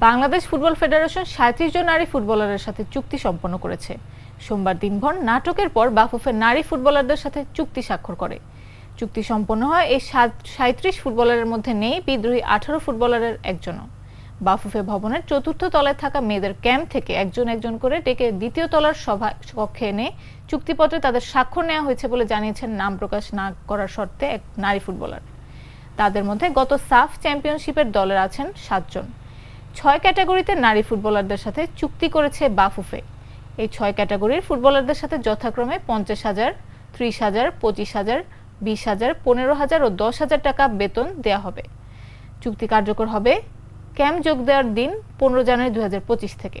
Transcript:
Bangladesh football federation সাঁত্রিশ জন নারী ফুটবলারের সাথে চুক্তি সম্পন্ন করেছে। সোমবার দিনভর নাটকের পর বাফুফে নারী ফুটবলারদের সাথে চুক্তি স্বাক্ষর করে। চুক্তি সম্পন্ন হয় এই সাঁত্রিশ ফুটবলারের মধ্যে নেই, বিদ্রোহী আঠারো ফুটবলারের একজনও। বাফুফে ভবনের চতুর্থ তলায় থাকা মেয়েদের ক্যাম্প থেকে একজন একজন করে ডেকে দ্বিতীয় তলার সভা কক্ষে এনে চুক্তিপত্রে তাদের স্বাক্ষর নেওয়া হয়েছে বলে জানিয়েছেন নাম প্রকাশ না করার শর্তে এক নারী ফুটবলার। তাদের মধ্যে গত সাফ চ্যাম্পিয়নশিপের দলের আছেন সাতজন। ছয় ক্যাটাগরিতে নারী ফুটবলারদের সাথে চুক্তি করেছে বাফুফে। এই ছয় ক্যাটাগরির ফুটবলারদের সাথে যথাক্রমে পঞ্চাশ হাজার, ত্রিশ হাজার, পঁচিশ হাজার, বিশ হাজার, পনেরো হাজার ও দশ হাজার টাকা বেতন দেয়া হবে। চুক্তি কার্যকর হবে ক্যাম্প যোগ দেওয়ার দিন পনেরো জানুয়ারি দুই হাজার পঁচিশ থেকে।